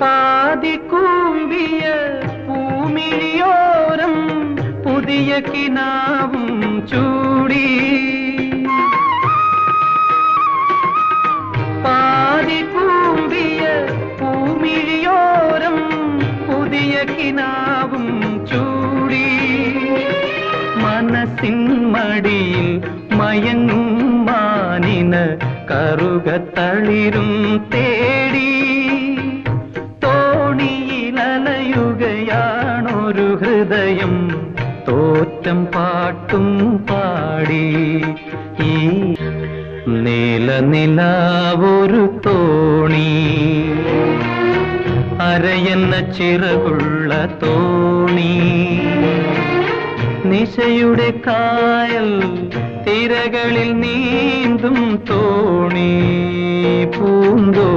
പാതി കൂമ്പിയ പൂമിഴിയോരം പുതിയ കിനാവും ചൂടി. പാതി കൂമ്പിയ പൂമിഴിയോരം പുതിയ കിനാവും ചൂടി. മനസ്സിൻ മടിയിൽ മയങ്ങും മാനിന് കറുകത്തളിരും തേടി തോണിയിലലയുകയാണൊരു ഹൃദയം തോറ്റം പാട്ടും പാടി. ഈ നീലനിലാവൊരു തോണി. അരയെന്ന ചിറകുള്ള തോണി. നിശയുടെ കായൽ തിരകളിൽ നീന്തും തോണി. പൂന്തോണി